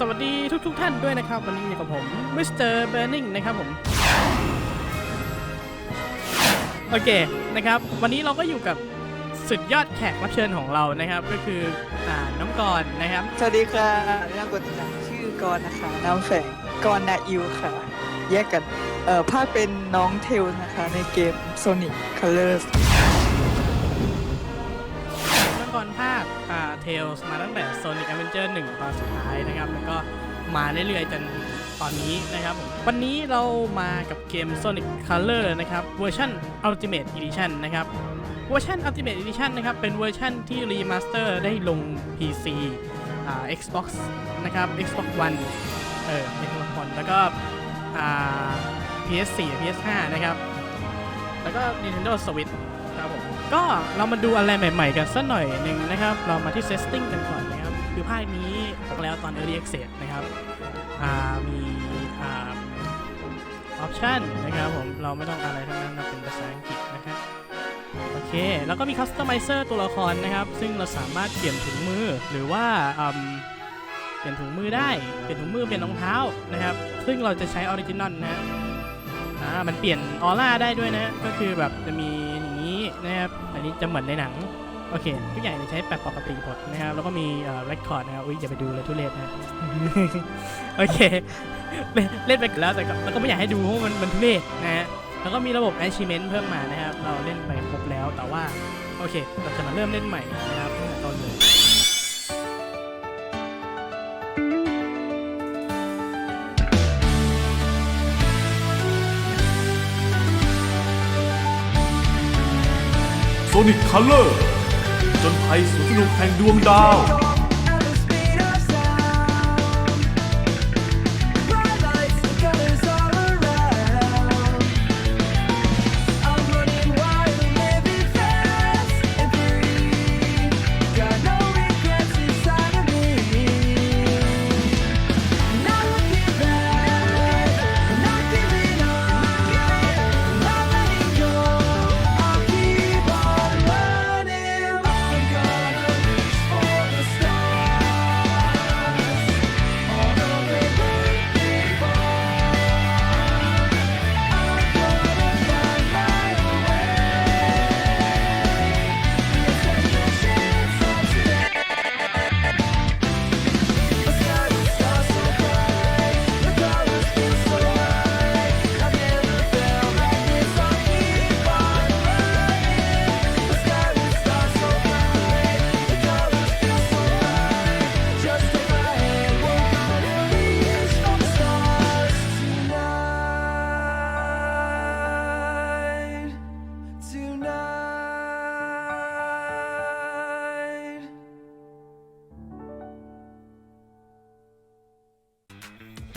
สวัสดีทุกๆท่านด้วยนะครับ วันนี้อยู่กับผมมิสเตอร์เบ r ร์นิงนะครับผม โอเคนะครับ วันนี้เราก็อยู่กับสุดยอดแขกรับเชิญของเรานะครับ ก็คืออ่าน้องกรณ์นะครับ สวัสดีค่ะนะนำตัวนชื่อกรณ์นะคะน้ำแฝงกรนาอิวค่ะ แยกกัน เอ่อภาคเป็นน้องเทลนะคะ ในเกม Sonic Colors อ่าเทลมาตั้งแต่ Sonic Adventure 1 ตอนสุดท้ายนะครับ แล้วก็มาเรื่อยๆจนตอนนี้นะครับผมวันนี้เรามากับเกม Sonic Color นะครับเวอร์ชัน Ultimate Edition นะครับเวอร์ชัน Ultimate Edition นะครับ เป็นเวอร์ชันที่รีมาสเตอร์ได้ลง PC อ่า Xbox นะครับ Xbox One เออ Xbox One แล้วก็อ่า PS4 PS5 นะครับ แล้วก็ Nintendo Switch ครับผม ก็เรามาดูอะไรใหม่ๆกันสักหน่อยหนึ่งนะครับ เรามาที่ Setting กันก่อนนะครับคือภาคนี้บอกแล้วตอน Early Access นะครับมีอ่า Option นะครับผม เราไม่ต้องอะไรทั้งนั้นนะเป็นภาษาอังกฤษนะครับโอเค แล้วก็มี Customizer ตัวละครนะครับ ซึ่งเราสามารถเปลี่ยนถุงมือหรือว่าเปลี่ยนถุงมือได้ เปลี่ยนถุงมือเปลี่ยนรองเท้านะครับ ซึ่งเราจะใช้ออริจินอลนะฮะ อ่ามันเปลี่ยนออร่าได้ด้วยนะ ก็คือแบบจะมีอย่างนี้นะครับ อันนี้จะเหมือนในหนัง โอเค ทุกอย่างจะใช้แบบปกติหมดนะครับ แล้วก็มีเอ่อ record นะครับ อุ้ยอย่าไปดูเลยทุเรศนะ โอเคเล่นเล่นไปแล้วแต่ก็แล้วก็ไม่อยากให้ดูเพราะมันมันทุเรศนะฮะ แล้วก็มีระบบ achievement เพิ่มมานะครับ เราเล่นไปครบแล้ว แต่ว่า โอเค เราจะมาเริ่มเล่นใหม่นะครับตั้งแต่ต้นเลย นิคคัลเลอร์จนภัยสวนสนุกแห่งดวงดาว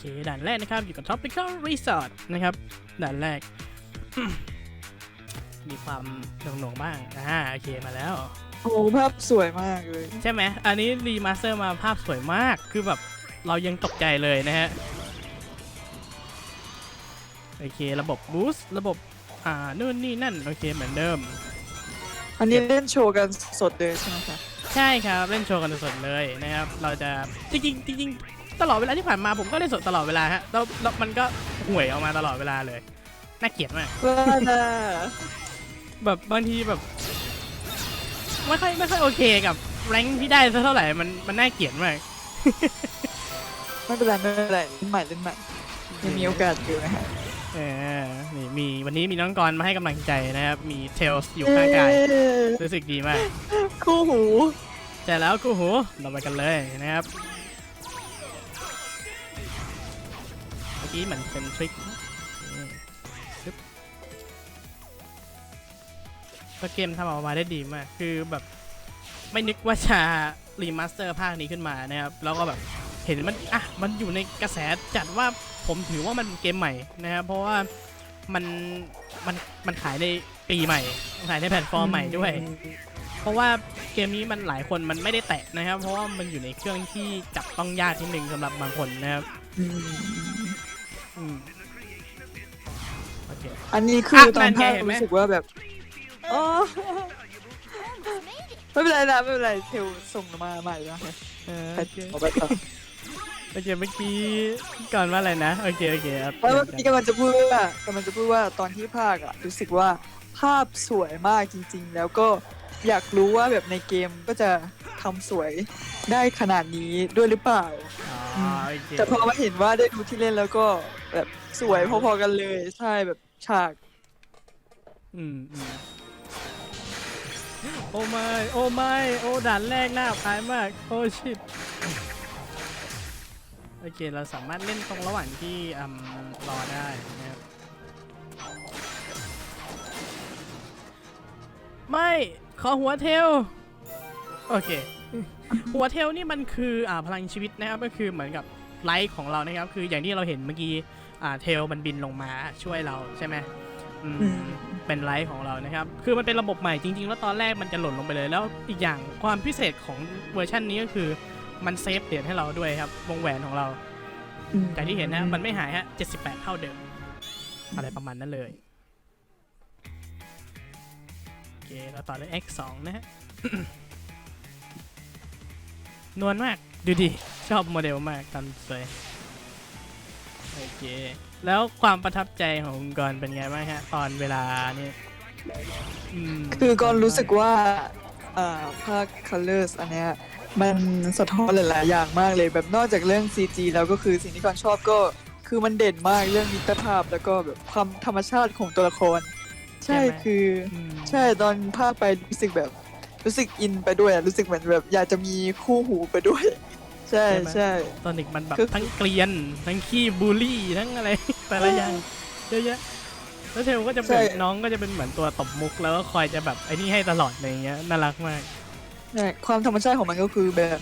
เคด่านแรกนะครับอยู่กับ Tropical Resort นะครับด่านแรก มีความหน่วงๆบ้างอ่าโอเคมาแล้ว โอ้โหภาพสวยมากเลย ใช่ไหมอันนี้รีมาสเตอร์มาภาพสวยมากคือแบบเรายังตกใจเลยนะฮะโอเคระบบบูสต์ระบบอ่านู่นนี่นั่นโอเคเหมือนเดิม อันนี้เล่นโชว์กันสดเลยใช่ไหมคะใช่ครับเล่นโชว์กันสดๆเลยนะครับ เราจะจริงๆจริงๆ ตลอดเวลาที่ผ่านมาผมก็เล่นสดตลอดเวลาฮะแล้วแล้วมันก็ห่วยออกมาตลอดเวลาเลย น่าเกลียดมาก ว่าน่าแบบบางทีแบบไม่ค่อยไม่ค่อยโอเคกับแรงค์ที่ได้สักเท่าไหร่มันมันน่าเกลียดมาก ไม่เป็นไรไม่เป็นไรเล่นใหม่เล่นใหม่ยังมีโอกาสอยู่นะคะเออนี่มีวันนี้มีน้องกรณ์มาให้กำลังใจนะครับ มีเทลส์อยู่ข้างกายเย้รู้สึกดีมาก คู่หู ใช่แล้วกูหูเราไปกันเลยนะครับ อกี้เหมือนเป็นทริคก็เกมทำออกมาได้ดีมาก คือแบบไม่นึกว่าจะรีมาสเตอร์ภาคนี้ขึ้นมานะครับ แล้วก็แบบเห็นมัน อะ มันอยู่ในกระแสจัดว่าผมถือว่ามันเป็นเกมใหม่นะครับ เพราะว่ามัน มัน มันขายในปีใหม่ ขายในแพลตฟอร์มใหม่ด้วย เพราะว่าเกมนี้มันหลายคนมันไม่ได้แตะนะครับ เพราะว่ามันอยู่ในเครื่องที่จับต้องยากนิดนึงสำหรับบางคนนะครับ อืมอืมโอเค อันนี้คืออะตอนนั่นไงภาคเห็นไหมรู้สึกว่าแบบอ๋อไม่เป็นไรนะไม่เป็นไรเทลส่งมาใหม่แล้วค่ะเออไปโอเคต่อไปต่อโอเคเมื่อกี้ก่อนว่าอะไรนะ โอเคโอเคครับเพราะว่าพี่กำลังจะพูดว่ากำลังจะพูดว่าตอนที่ภาคอะรู้สึกว่าภาพสวยมากจริง ๆ แล้วก็อยากรู้ว่าแบบในเกมก็จะทำสวยได้ขนาดนี้ด้วยหรือเปล่า อ๋อโอเค แต่พอมาเห็นว่าได้ดูที่เล่นแล้วก็ แบบสวยพอๆกันเลย ใช่แบบฉากอืมอืมโอ้ไม่โอ้ไม่โอ้ด่านแรกหน้าพายมาก โอ้ชิตโอเค เราสามารถเล่นตรงระหว่างที่อืมรอได้นะครับไม่ ขอหัวเทล โอเค หัวเทลนี่มันคืออ่าพลังชีวิตนะครับก็คือเหมือนกับไลท์ของเรานะครับ คืออย่างที่เราเห็นเมื่อกี้ อ่าเทลมันบินลงมาช่วยเราใช่ไหมอืมอืมเป็นไลท์ของเรานะครับ คือมันเป็นระบบใหม่จริง ๆ แล้วตอนแรกมันจะหล่นลงไปเลย แล้วอีกอย่างความพิเศษของเวอร์ชันนี้ก็คือมันเซฟเหรียญให้เราด้วยครับ วงแหวนของเราจากที่เห็นนะมันไม่หายฮะ78 เท่าเดิม อะไรประมาณนั้นเลยโอเคเราต่อด้วย X2 นะฮะนวลมากดูดิ ชอบโมเดลมากทำสวย โอเค แล้วความประทับใจของคุณกรณ์เป็นไงบ้างฮะ ตอนเวลานี่มคือก็รู้สึกว่าอ่าภาค Colors อันเนี้ยมันสะท้อนหลาย ๆ อย่างมากเลยแบบนอกจากเรื่อง CG แล้วก็คือสิ่งที่ก่อนชอบก็คือมันเด่นมากเรื่องมิตรภาพแล้วก็แบบความธรรมชาติของตัวละคร ใช่คืออืมใช่ตอนภาคไปรู้สึกแบบรู้สึกอินไปด้วยอะรู้สึกเหมือนแบบอยากจะมีคู่หูไปด้วย ใช่ใช่ตอนเด็กมันแบบคือ ทั้งเกลียน ทั้งขี้บูลลี่ทั้งอะไร แต่ละอย่างเยอะแยะแล้วเทลก็จะเป็นน้องก็จะเป็นเหมือนตัวตบมุกแล้วก็คอยจะแบบไอ้นี่ให้ตลอดอะไรอย่างเงี้ยน่ารักมาก ใช่ความธรรมชาติของมันก็คือแบบ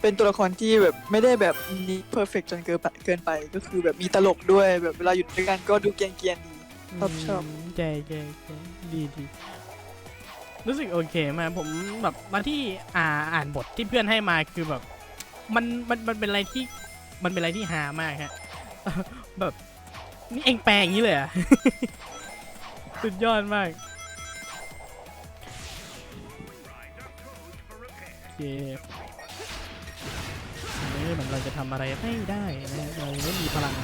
เป็นตัวละครที่แบบไม่ได้แบบนี้เพอร์เฟกจนเกินไปเกินไปก็คือแบบมีตลกด้วยแบบเวลาอยู่ด้วยกันก็ดูเกรียนๆดี ชอบชอบ มใช่ใช่ใช่ดีดีรู้สึกโอเคมากผมแบบมาที่อ่าอ่านบทที่เพื่อนให้มาคือแบบ มันมันมันเป็นอะไรที่มันเป็นอะไรที่ฮามากฮะแบบนี่เองแปลอย่างนี้เลยอะสุดยอดมากโอเคนนี้เหมือนเราจะทำอะไรไม่ได้นะเราไม่มีพลัง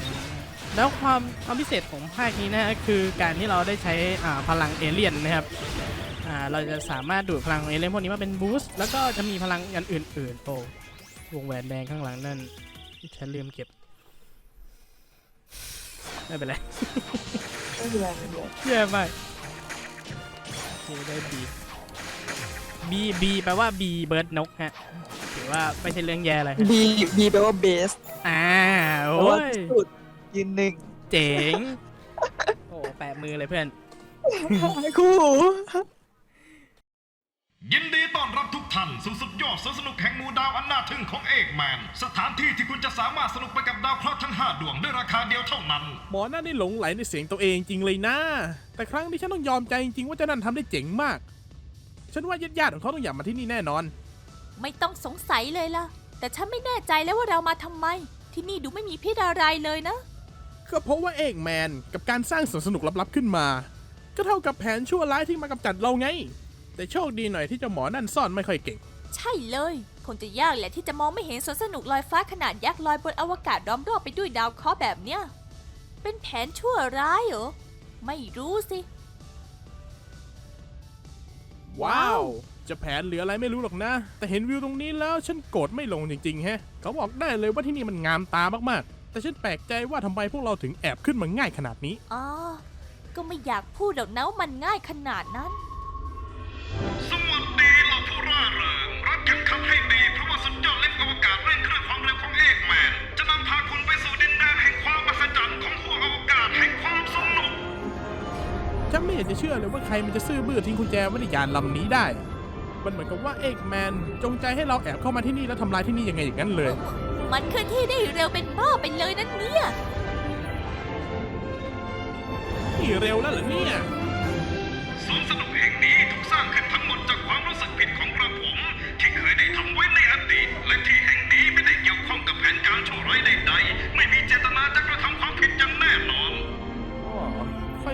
แล้วความความพิเศษของภาคนี้นะฮะคือการที่เราได้ใช้อ่าพลังเอเลี่ยนนะครับอ่าเราจะสามารถดูดพลังเอเลี่ยนพวกนี้มาเป็นบูสต์แล้วก็จะมีพลังอย่างอื่นๆโอ้ วงแหวนแดงข้างหลังนั่น ฉันลืมเก็บไม่เป็นไรไม่เป็นไรไม่เป็นไรแย่มากโอเคได้บีบีบีแปลว่าบีเบิร์ดนกฮะถือว่าไม่ใช่เรื่องแย่อะไรฮะบีบีแปลว่าเบสอ่าแปลโอ้ว่ายสุดยืนหนึ่งเจ๋ง โอ้แปะมือเลยเพื่อน คู่หู ยินดีต้อนรับทุกท่านสู่สุดยอดสวนสนุกแห่งหมู่ดาวอันน่าทึ่งของเอกแมน สถานที่ที่คุณจะสามารถสนุกไปกับดาวเคราะห์ทั้ง 5 ดวงด้วยราคาเดียวเท่านั้น หมอนั่นนี่หลงไหลในเสียงตัวเองจริงเลยนะ แต่ครั้งนี้ฉันต้องยอมใจจริงๆว่าเจ้านั่นทำได้เจ๋งมาก ฉันว่าญาติๆของเขาต้องอยากมาที่นี่แน่นอน ไม่ต้องสงสัยเลยล่ะ แต่ฉันไม่แน่ใจแล้วว่าเรามาทำไม ที่นี่ดูไม่มีพิษอะไรเลยนะ ก็เพราะว่าเอกแมนกับการสร้างสวนสนุกลับๆขึ้นมา ก็เท่ากับแผนชั่วร้ายที่มากำจัดเราไง แต่โชคดีหน่อยที่เจ้าหมอนั่นซ่อนไม่ค่อยเก่ง ใช่เลย คงจะยากแหละที่จะมองไม่เห็นสวนสนุกลอยฟ้าขนาดยักษ์ลอยบนอวกาศล้อมรอบไปด้วยดาวเคราะห์แบบเนี้ย เป็นแผนชั่วร้ายเหรอ ไม่รู้สิ ว้าว จะแผนหรืออะไรไม่รู้หรอกนะ แต่เห็นวิวตรงนี้แล้วฉันโกรธไม่ลงจริงๆแฮะ เขาบอกได้เลยว่าที่นี่มันงามตามากๆ แต่ฉันแปลกใจว่าทำไมพวกเราถึงแอบขึ้นมาง่ายขนาดนี้ อ๋อ ก็ไม่อยากพูดหรอกนะว่ามันง่ายขนาดนั้น ฉันไม่อยากจะเชื่อเลยว่าใครมันจะซื่อบื้อทิ้งกุญแจไว้ในยานลำนี้ได้ มันเหมือนกับว่าเอกแมนจงใจให้เราแอบเข้ามาที่นี่แล้วทำลายที่นี่ยังไงอย่างนั้นเลย มันเคลื่อนที่ได้เร็วเป็นบ้าไปเลยนั่นเนี่ยนี่เร็วแล้วเหรอเนี่ยสวนสนุกแห่งนี้ถูกสร้างขึ้นทั้งหมดจากความรู้สึกผิดของกระผม ที่เคยได้ทำไว้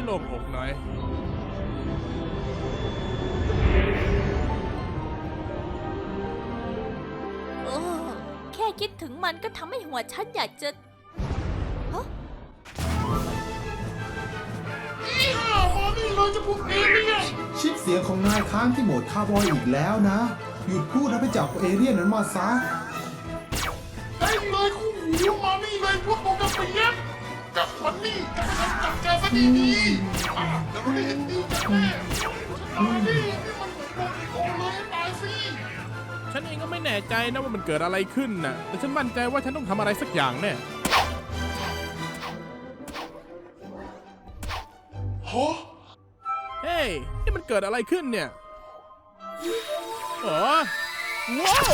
โล่งอกหน่อย โอ้แค่คิดถึงมันก็ทำให้หัวฉันอยากจะชิปเสียงของนายค้างที่โหมดคาร์บอยอีกแล้วนะ หยุดพูดแล้วไปจับเอเลี่ยนนั้นมาซะเต็มเลยคู่หูมานี่เลยพวกโปกระเปีย กับมานี่จะไปจับแกซะดีๆอะเดี๋ยวเราได้เห็นดีกันแน่เอาดินี่มันเหมือนโดนอีโอเลยตายสิฉันเองก็ไม่แน่ใจนะว่ามันเกิดอะไรขึ้นน่ะ แต่ฉันมั่นใจว่าฉันต้องทำอะไรสักอย่างแน่ฮะเฮ้ยนี่มันเกิดอะไรขึ้นเนี่ยอ๋อว้าว